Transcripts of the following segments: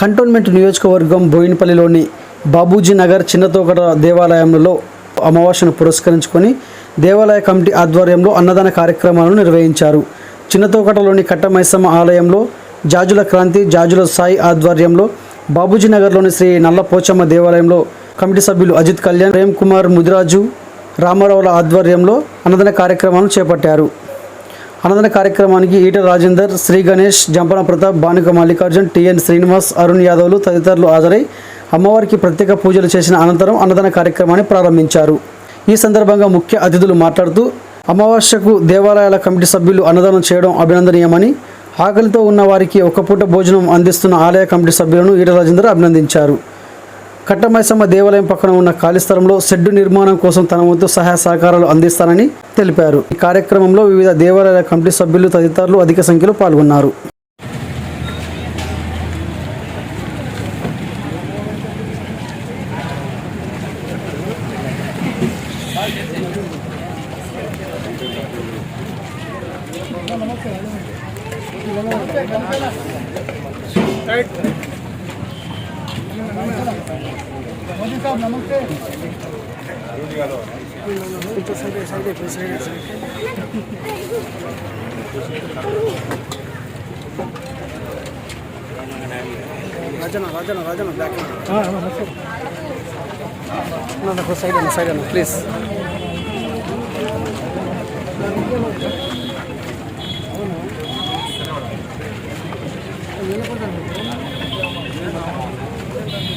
Cantonment నియోజకవర్గం బోయినపల్లిలోని బాబూజీ నగర్ చిన్నతోకట దేవాలయంలో అమావాస్యను పురస్కరించుకొని దేవాలయ కమిటీ ఆధ్వర్యంలో అన్నదాన కార్యక్రమాలను నిర్వహించారు. చిన్నతోకటలోని కట్టమైసమ్మ ఆలయంలో జాజుల క్రాంతి జాజుల సాయి ఆధ్వర్యంలో బాబూజీ నగర్లోని శ్రీ నల్లపోచమ్మ దేవాలయంలో కమిటీ సభ్యులు అజిత్ కళ్యాణ్ ప్రేమ్ కుమార్ ముదిరాజు రామారావుల ఆధ్వర్యంలో అన్నదాన కార్యక్రమాలను చేపట్టారు. అన్నదాన కార్యక్రమానికి ఈట రాజేందర్ శ్రీ గణేష్ జంపన ప్రతాప్ బానుక మల్లికార్జున్ టిఎన్ శ్రీనివాస్ అరుణ్ యాదవ్లు తదితరులు హాజరై అమ్మవారికి ప్రత్యేక పూజలు చేసిన అనంతరం అన్నదాన కార్యక్రమాన్ని ప్రారంభించారు. ఈ సందర్భంగా ముఖ్య అతిథులు మాట్లాడుతూ అమావాస్యకు దేవాలయాల కమిటీ సభ్యులు అన్నదానం చేయడం అభినందనీయమని ఆకలితో ఉన్న వారికి ఒక పూట భోజనం అందిస్తున్న ఆలయ కమిటీ సభ్యులను ఈట రాజేందర్ అభినందించారు. కట్టమైసమ్మ దేవాలయం పక్కన ఉన్న ఖాళీ స్థలంలో షెడ్డు నిర్మాణం కోసం తన వంతు సహాయ సహకారాలు అందిస్తానని తెలిపారు. ఈ కార్యక్రమంలో వివిధ దేవాలయాల కమిటీ సభ్యులు తదితరులు అధిక సంఖ్యలో పాల్గొన్నారు. రాజన రాజన రాజన బ్యాక్ సైడ్ అన్న సైడ్ అన్న ప్లీజ్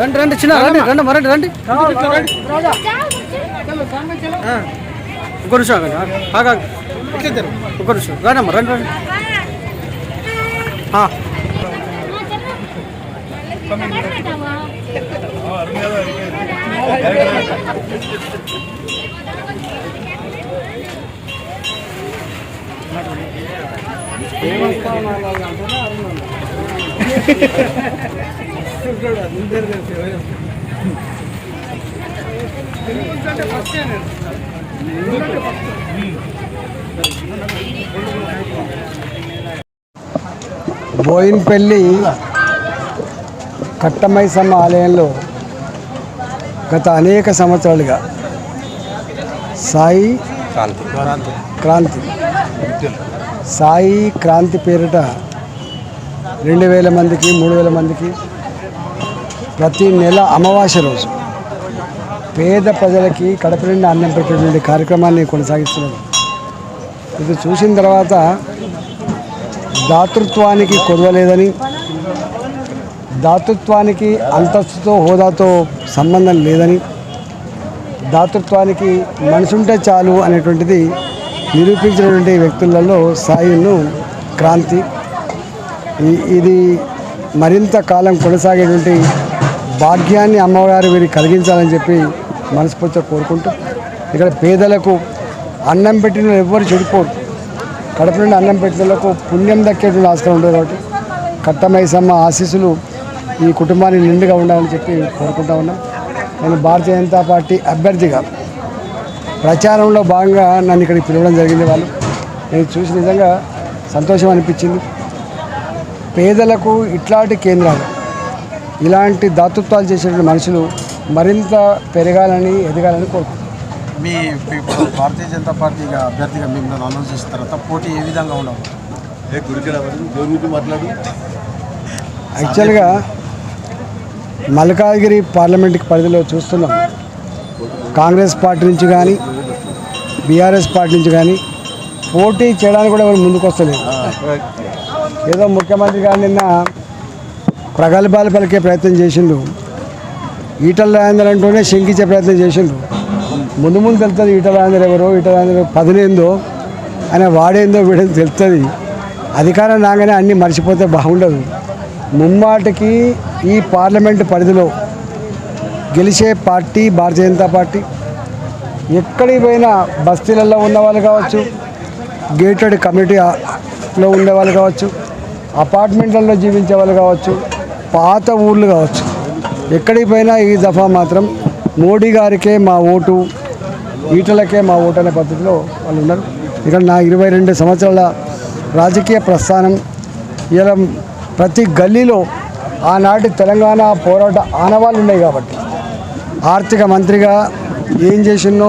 రండి రండి చిన్న రండి రండి మరండి రండి. ఆ. ఒక్క నిమిషం ఆగండి ఆగ ఒక్క నిమిషం. రండి రండి రండి. ఆ. బోయిన్పల్లి కట్టమైసమ్మ ఆలయంలో గత అనేక సంవత్సరాలుగా సాయి క్రాంతి. సాయి క్రాంతి పేరిట రెండు వేల మందికి మూడు వేల మందికి ప్రతి నెల అమావాస్య రోజు పేద ప్రజలకి కడప నిండా అన్నం పెట్టేటువంటి కార్యక్రమాన్ని కొనసాగిస్తున్నారు. ఇది చూసిన తర్వాత దాతృత్వానికి కొదవలేదని దాతృత్వానికి అంతస్తుతో హోదాతో సంబంధం లేదని దాతృత్వానికి మనసుంటే చాలు అనేటువంటిది నిరూపించినటువంటి వ్యక్తులలో సాయును క్రాంతి. ఇది మరింత కాలం కొనసాగేటువంటి భాగ్యాన్ని అమ్మవారు వీరికి కలిగించాలని చెప్పి మనస్ఫూర్తిగా కోరుకుంటూ ఇక్కడ పేదలకు అన్నం పెట్టిన ఎవ్వరు చెడిపోరు. కడప నుండి అన్నం పెట్టేలకు పుణ్యం దక్కేటువంటి ఆస్కారం ఉండదు కాబట్టి కట్టమైసమ్మ ఆశీస్సులు ఈ కుటుంబాన్ని నిండుగా ఉండాలని చెప్పి కోరుకుంటా ఉన్నాం. నేను భారతీయ జనతా పార్టీ అభ్యర్థిగా ప్రచారంలో భాగంగా నన్ను ఇక్కడికి పిలవడం జరిగింది వాళ్ళు. నేను చూసి నిజంగా సంతోషం అనిపించింది. పేదలకు ఇట్లాంటి కేంద్రాలు ఇలాంటి దాతృత్వాలు చేసేటువంటి మనుషులు మరింత పెరగాలని ఎదగాలని కోరుకుంటున్నాను మీ భారతీయ జనతా పార్టీగా అభ్యర్థిగా మిమ్మల్ని అనౌన్స్ చేసిన తర్వాత పోటీ ఏ విధంగా ఉండవు యాక్చువల్గా మల్కాజ్గిరి పార్లమెంట్కి పరిధిలో చూస్తున్నాం. కాంగ్రెస్ పార్టీ నుంచి కానీ బీఆర్ఎస్ పార్టీ నుంచి కానీ పోటీ చేయడానికి కూడా ఎవరు ముందుకు వస్తలేదు ఏదో ముఖ్యమంత్రి గారు నిన్న ప్రగల్భాలు పలికే ప్రయత్నం చేసిండు. ఈటల రాజేందర్ అంటూనే శంకించే ప్రయత్నం చేసిండు. ముందు ముందు తెలుస్తుంది ఈటల రాజేందర్ ఎవరో ఈటల రాజేందర్ పదినేందో ఆయన వాడేందో వీడేందో తెలుస్తుంది అధికారం రాగానే అన్నీ మర్చిపోతే బాగుండదు. ముమ్మాటికి ఈ పార్లమెంటు పరిధిలో గెలిచే పార్టీ భారతీయ జనతా పార్టీ ఎక్కడికి పోయినా బస్తీలలో ఉన్న వాళ్ళు కావచ్చు గేటెడ్ కమ్యూనిటీలో ఉండే వాళ్ళు కావచ్చు అపార్ట్మెంట్లలో జీవించే వాళ్ళు కావచ్చు పాత ఊళ్ళు కావచ్చు. ఎక్కడికి పోయినా ఈ దఫా మాత్రం మోడీ గారికే మా ఓటు ఈటలకే మా ఓటు అనే పద్ధతిలో వాళ్ళు ఉన్నారు. ఇక్కడ నా ఇరవై రెండు సంవత్సరాల రాజకీయ ప్రస్థానం ఇలా ప్రతి గల్లీలో ఆనాటి తెలంగాణ పోరాట ఆనవాళ్ళు ఉన్నాయి కాబట్టి. ఆర్థిక మంత్రిగా ఏం చేసినో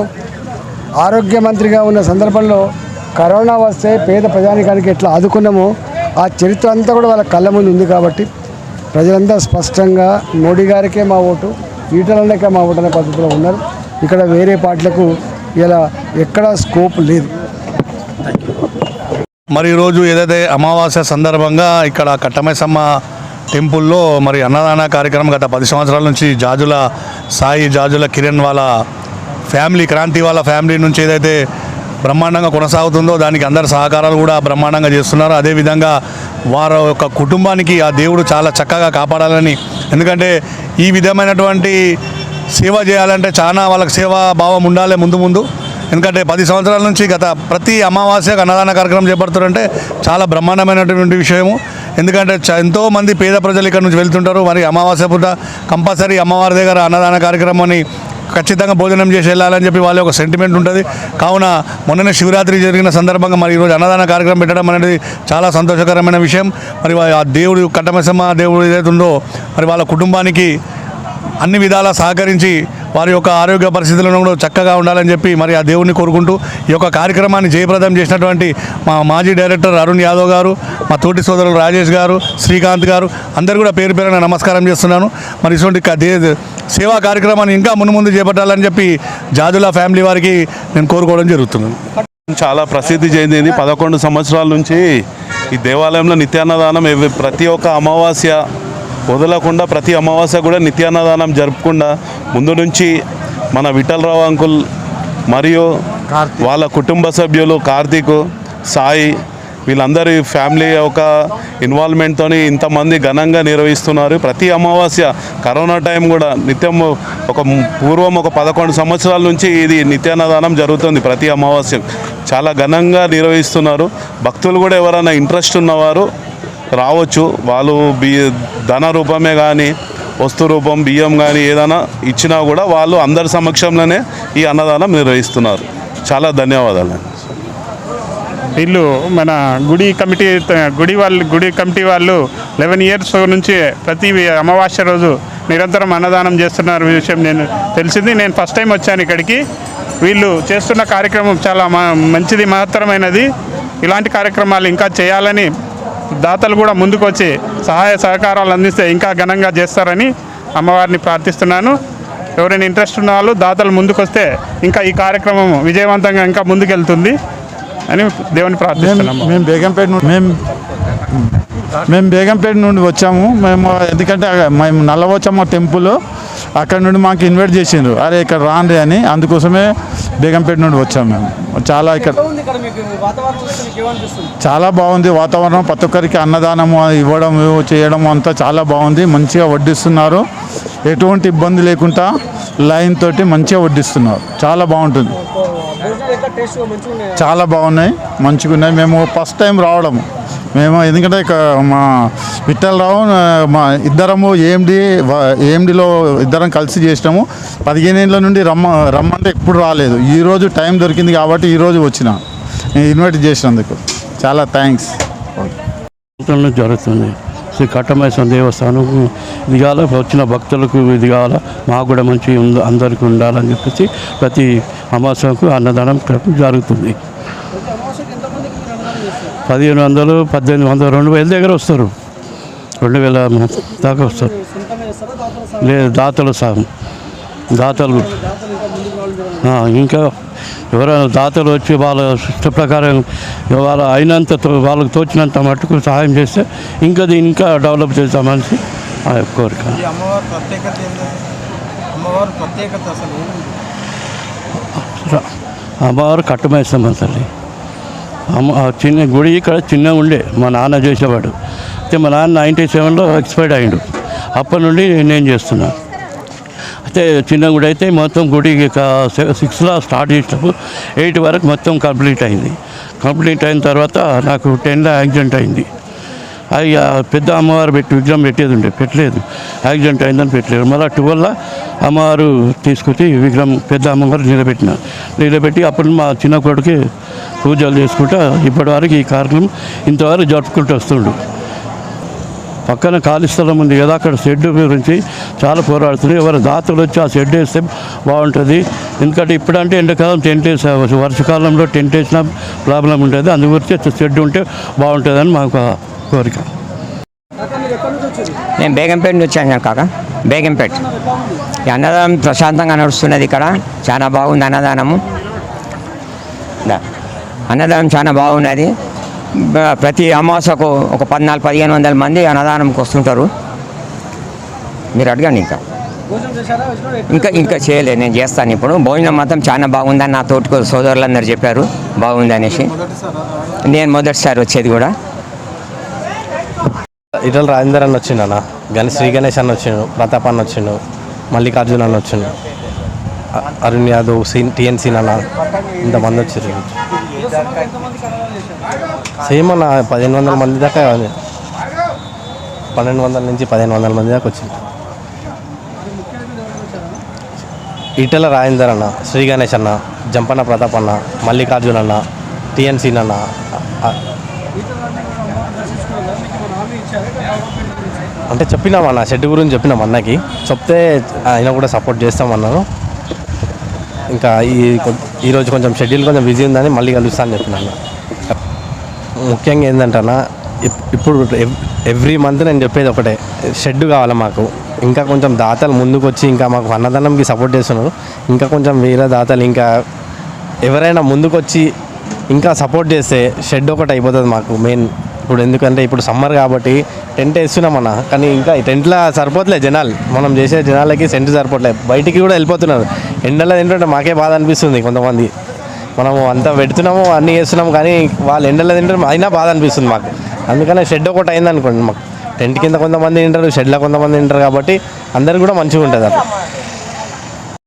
ఆరోగ్య మంత్రిగా ఉన్న సందర్భంలో కరోనా వస్తే పేద ప్రజానికానికి ఎట్లా ఆదుకున్నామో ఆ చరిత్ర అంతా కూడా వాళ్ళ కళ్ళ ముందు ఉంది కాబట్టి ప్రజలంతా స్పష్టంగా మోడీ గారికే మా ఓటు ఈటలకే మా ఓటు అనే పద్ధతిలో ఉన్నారు. ఇక్కడ వేరే పార్టీలకు ఇలా ఎక్కడా స్కోప్ లేదు. మరి ఈరోజు ఏదైతే అమావాస్య సందర్భంగా ఇక్కడ కట్టమైసమ్మ టెంపుల్లో మరి అన్నదాన కార్యక్రమం గత పది సంవత్సరాల నుంచి జాజుల సాయి జాజుల కిరణ్ వాళ్ళ ఫ్యామిలీ క్రాంతి వాళ్ళ ఫ్యామిలీ నుంచి ఏదైతే బ్రహ్మాండంగా కొనసాగుతుందో దానికి అందరి సహకారాలు కూడా బ్రహ్మాండంగా చేస్తున్నారు. అదేవిధంగా వారి యొక్క కుటుంబానికి ఆ దేవుడు చాలా చక్కగా కాపాడాలని. ఎందుకంటే ఈ విధమైనటువంటి సేవ చేయాలంటే చాలా వాళ్ళకి సేవా భావం ఉండాలి ముందు ముందు. ఎందుకంటే పది సంవత్సరాల నుంచి గత ప్రతి అమావాస్యకు అన్నదాన కార్యక్రమం చేపడుతుంటే చాలా బ్రహ్మాండమైనటువంటి విషయము. ఎందుకంటే ఎంతోమంది పేద ప్రజలు ఇక్కడ నుంచి వెళ్తుంటారు. మరి అమావాస్య పూట కంపల్సరీ అమ్మవారి దగ్గర అన్నదాన కార్యక్రమాన్ని ఖచ్చితంగా భోజనం చేసి వెళ్ళాలని చెప్పి వాళ్ళ ఒక సెంటిమెంట్ ఉంటుంది. కావున మొన్ననే శివరాత్రి జరిగిన సందర్భంగా మరి ఈరోజు అన్నదాన కార్యక్రమం పెట్టడం అనేది చాలా సంతోషకరమైన విషయం. మరి ఆ దేవుడు కట్టమసమ్మ దేవుడు ఏదైతే ఉందో మరి వాళ్ళ కుటుంబానికి అన్ని విధాలా సహకరించి వారి యొక్క ఆరోగ్య పరిస్థితులను కూడా చక్కగా ఉండాలని చెప్పి మరి ఆ దేవుడిని కోరుకుంటూ ఈ యొక్క కార్యక్రమాన్ని జయప్రదం చేసినటువంటి మా మాజీ డైరెక్టర్ అరుణ్ యాదవ్ గారు మా తోటి సోదరులు రాజేష్ గారు శ్రీకాంత్ గారు అందరు కూడా పేరు పేరున నమస్కారం చేస్తున్నాను. మరి ఇటువంటి దే- సేవా కార్యక్రమాన్ని ఇంకా మునుముందు చేపట్టాలని చెప్పి జాజుల ఫ్యామిలీ వారికి నేను కోరుకోవడం జరుగుతుంది. చాలా ప్రసిద్ధి చెందింది. పదకొండు సంవత్సరాల నుంచి ఈ దేవాలయంలో నిత్యాన్నదానం ప్రతి ఒక్క అమావాస్య వదలకుండా ప్రతి అమావాస్య కూడా నిత్యాన్నదానం జరుపుకుండా ముందు నుంచి మన విఠలరావు అంకుల్ మరియు వాళ్ళ కుటుంబ సభ్యులు కార్తీక్ సాయి వీళ్ళందరి ఫ్యామిలీ ఒక ఇన్వాల్వ్మెంట్తో ఇంతమంది ఘనంగా నిర్వహిస్తున్నారు. ప్రతి అమావాస్య కరోనా టైం కూడా నిత్యం ఒక పూర్వం ఒక పదకొండు సంవత్సరాల నుంచి ఇది నిత్యాన్నదానం జరుగుతుంది ప్రతి అమావాస్య. చాలా ఘనంగా నిర్వహిస్తున్నారు. భక్తులు కూడా ఎవరైనా ఇంట్రెస్ట్ ఉన్నవారు రావచ్చు. వాళ్ళు బియ్య ధన రూపమే కానీ వస్తు రూపం బియ్యం కానీ ఏదైనా ఇచ్చినా కూడా వాళ్ళు అందరి సమక్షంలోనే ఈ అన్నదానం నిర్వహిస్తున్నారు. చాలా ధన్యవాదాలు. వీళ్ళు మన గుడి కమిటీ గుడి వాళ్ళు గుడి కమిటీ వాళ్ళు లెవెన్ ఇయర్స్ నుంచి ప్రతి అమావాస్య రోజు నిరంతరం అన్నదానం చేస్తున్నారు. విషయం నేను తెలిసింది. నేను ఫస్ట్ టైం వచ్చాను ఇక్కడికి. వీళ్ళు చేస్తున్న కార్యక్రమం చాలా మ- మంచిది మహత్తరమైనది. ఇలాంటి కార్యక్రమాలు ఇంకా చేయాలని దాతలు కూడా ముందుకొచ్చి సహాయ సహకారాలు అందిస్తే ఇంకా ఘనంగా చేస్తారని అమ్మవారిని ప్రార్థిస్తున్నాను. ఎవరైనా ఇంట్రెస్ట్ ఉన్న వాళ్ళు దాతలు ముందుకొస్తే ఇంకా ఈ కార్యక్రమం విజయవంతంగా ఇంకా ముందుకెళ్తుంది అని దేవుని ప్రార్థిస్తున్నాము. మేము బేగంపేట నుండి మేము మేము బేగంపేట నుండి వచ్చాము. మేము ఎందుకంటే మేము నల్లవచ్చమ్మ టెంపుల్ అక్కడ నుండి మాకు ఇన్వైట్ చేసిండ్రు. అరే ఇక్కడ రాండి అని. అందుకోసమే బేగంపేట నుండి వచ్చాము మేము. చాలా ఇక్కడ చాలా బాగుంది వాతావరణం. ప్రతి ఒక్కరికి అన్నదానము ఇవ్వడం చేయడం అంతా చాలా బాగుంది. మంచిగా వడ్డిస్తున్నారు. ఎటువంటి ఇబ్బంది లేకుండా లైన్ తోటి మంచిగా వడ్డిస్తున్నారు. చాలా బాగుంటుంది. చాలా బాగున్నాయి. మంచిగా ఉన్నాయి మేము ఫస్ట్ టైం రావడం మేము ఎందుకంటే మా విఠలరావు మా ఇద్దరము ఏఎండి ఏఎండిలో ఇద్దరం కలిసి చేసినాము. పదిహేను ఏళ్ళ నుండి రమ్మ రమ్మంటే ఎప్పుడు రాలేదు. ఈరోజు టైం దొరికింది కాబట్టి ఈరోజు వచ్చిన. నేను ఇన్వైట్ చేసినందుకు. చాలా థ్యాంక్స్. జరుగుతుంది. శ్రీ కట్టమేశ్వర దేవస్థానం ఇది కావాల వచ్చిన భక్తులకు ఇది కావాలా మాకు కూడా మంచి అందరికీ ఉండాలని చెప్పేసి ప్రతి అమాసకు అన్నదానం జరుగుతుంది. పదిహేను వందలు పద్దెనిమిది వందలు రెండు వేల దగ్గర వస్తారు. రెండు వేల దాకా వస్తారు. లేదు దాతలు సాగు. దాతలు. ఇంకా ఎవరైనా దాతలు వచ్చి వాళ్ళ ఇష్ట ప్రకారం వాళ్ళ అయినంత తో- వాళ్ళకి తోచినంత మట్టుకు సహాయం చేస్తే ఇంకా ఇంకా డెవలప్ చేస్తామని ఆ యొక్క కోరిక. అమ్మవారి ప్రత్యేకత అసలు చిన్న గుడి ఇక్కడ చిన్నగా ఉండే. మా నాన్న చేసేవాడు. అయితే మా నాన్న నైంటీ సెవెన్లో ఎక్స్పైర్డ్ అయ్యిండు. అప్పటి నుండి నేను చేస్తున్నాను అయితే చిన్న గుడి అయితే మొత్తం గుడి సిక్స్లో స్టార్ట్ చేసినప్పుడు ఎయిట్ వరకు మొత్తం కంప్లీట్ అయింది. కంప్లీట్ అయిన తర్వాత నాకు టెన్లో యాక్సిడెంట్ అయింది. అవి పెద్ద అమ్మవారు పెట్టి విగ్రహం పెట్టేది ఉండే పెట్టలేదు. యాక్సిడెంట్ అయిందని పెట్టలేదు. మళ్ళీ ట్వెల్వ్లో అమ్మవారు తీసుకొచ్చి విగ్రహం పెద్ద అమ్మవారు నిలబెట్టిన. నిలబెట్టి అప్పుడు మా చిన్న కొడుకు పూజలు చేసుకుంటా ఇప్పటి వరకు ఈ కార్యక్రమం ఇంతవరకు జరుపుకుంటూ వస్తుండు. పక్కన ఖాళీ స్థలం ఉంది కదా అక్కడ షెడ్ గురించి చాలా పోరాడుతుంది ఎవరు దాతలు వచ్చి ఆ షెడ్ వేస్తే బాగుంటుంది. ఎందుకంటే ఇప్పుడంటే ఎండాకాలం టెంట్ వేసే వర్షాకాలంలో టెంట్ వేసిన ప్రాబ్లం ఉంటుంది అందు గురించి షెడ్ ఉంటే బాగుంటుందని మాకు కోరిక. నేను బేగంపేట నుంచి వచ్చాను కాక. బేగంపేట. ఈ అన్నదానం ప్రశాంతంగా నడుస్తున్నది ఇక్కడ. చాలా బాగుంది అన్నదానము. అన్నదానం చాలా బాగున్నది. ప్రతి అమావాసకు ఒక పద్నాలుగు పదిహేను వందల మంది అన్నదానంకి వస్తుంటారు. మీరు అడగండి ఇంకా. ఇంకా ఇంకా చేయలేదు నేను చేస్తాను ఇప్పుడు. భోజనం మాత్రం చాలా బాగుందని నా తోటి సోదరులందరూ చెప్పారు. బాగుంది అనేసి. నేను మొదటిసారి వచ్చేది కూడా. ఇటల్ రాజేందర్ అన్న వచ్చిండు అన్న. గణ శ్రీ గణేష్ అన్న వచ్చిండు. ప్రతాప్ అన్న వచ్చిండు. మల్లికార్జున్ అన్న వచ్చిండు. అరుణ్ యాదవ్ సీన్ టిఎన్సీ అన్న. ఇంతమంది వచ్చారు సేమ్ అన్న పదిహేను వందల మంది దాకా పన్నెండు వందల నుంచి పదిహేను వందల మంది దాకా వచ్చింది. ఈటెల రాజేందర్ అన్న శ్రీ గణేష్ అన్న జంపన్న ప్రతాప్ అన్న మల్లికార్జున్ అన్న టిఎన్సీ అన్న అంటే చెప్పినాం అన్న షెడ్ గురించి చెప్పినాం అన్నకి. చెప్తే ఆయన కూడా సపోర్ట్ చేస్తామన్నాను ఇంకా ఈ ఈరోజు కొంచెం షెడ్యూల్ కొంచెం బిజీ ఉందని మళ్ళీ కలుస్తాను చెప్పినాను. ముఖ్యంగా ఏంటంటే అన్న ఇప్- ఇప్పుడు ఎవ్- ఎవ్రీ మంత్ నేను చెప్పేది ఒకటే షెడ్ కావాలి మాకు. ఇంకా కొంచెం దాతలు ముందుకు వచ్చి ఇంకా మాకు అన్నదానంకి సపోర్ట్ చేస్తున్నారు. ఇంకా కొంచెం వేరే దాతలు ఇంకా ఎవరైనా ముందుకు వచ్చి ఇంకా సపోర్ట్ చేస్తే షెడ్ ఒకటి అయిపోతుంది మాకు మెయిన్ ఇప్పుడు ఎందుకంటే ఇప్పుడు సమ్మర్ కాబట్టి టెంట్ వేస్తున్నాం అన్న. కానీ ఇంకా టెంట్లో సరిపోతలే జనాలు. మనం చేసే జనాలకి సెంట్ సరిపోవట్లేదు బయటికి కూడా వెళ్ళిపోతున్నారు. ఎండలో ఏంటంటే మాకే బాధ అనిపిస్తుంది కొంతమంది. మనము అంతా పెడుతున్నాము అన్నీ చేస్తున్నాము కానీ వాళ్ళు ఎండలో తింటారు అయినా బాధ అనిపిస్తుంది మాకు. అందుకనే షెడ్ ఒకటి అయింది అనుకోండి మాకు. టెంట్ కింద కొంతమంది తింటారు షెడ్లో కొంతమంది తింటారు కాబట్టి అందరు కూడా మంచిగా ఉంటుంది అట్లా